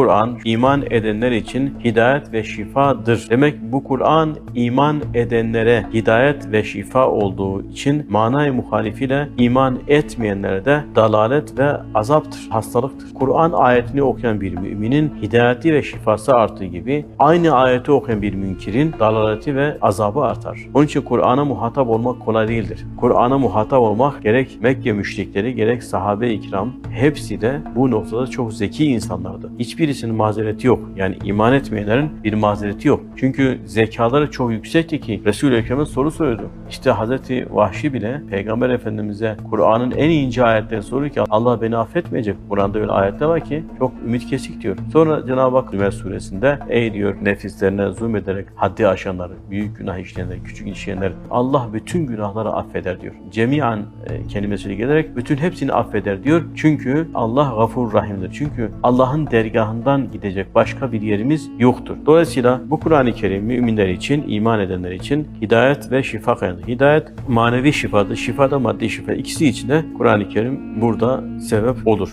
Kur'an iman edenler için hidayet ve şifadır. Demek bu Kur'an iman edenlere hidayet ve şifa olduğu için manay muhalifiyle iman etmeyenlere de dalalet ve azaptır, hastalıktır. Kur'an ayetini okuyan bir müminin hidayeti ve şifası arttığı gibi aynı ayeti okuyan bir münkirin dalaleti ve azabı artar. Onun için Kur'an'a muhatap olmak kolay değildir. Kur'an'a muhatap olmak gerek Mekke müşrikleri gerek sahabe-i kiram hepsi de bu noktada çok zeki insanlardı. Hiçbirisinin mazereti yok. Yani iman etmeyenlerin bir mazereti yok. Çünkü zekaları çok yüksekti ki Resul-i Ekrem'e soru sordu. İşte Hazreti Vahşi bile Peygamber Efendimiz'e Kur'an'ın en ince ayetlerini soruyor ki Allah beni affetmeyecek. Kur'an'da öyle ayetler var ki çok ümit kesik diyor. Sonra Cenab-ı Hak Zümer suresinde ey diyor nefislerine zulmederek haddi aşanları, büyük günah işleyenleri, küçük işleyenleri Allah bütün günahları affeder diyor. Cemiyan e, kelimesiyle gelerek bütün hepsini affeder diyor. Çünkü Allah gafur rahimdir. Çünkü Allah'ın dergahından gidecek başka bir yerimiz yoktur. Dolayısıyla bu Kur'an-ı Kerim müminler için, iman edenler için hidayet ve şifa kaynağı. Hidayet manevi şifadır, şifa da maddi şifa. İkisi için de Kur'an-ı Kerim burada sebep olur.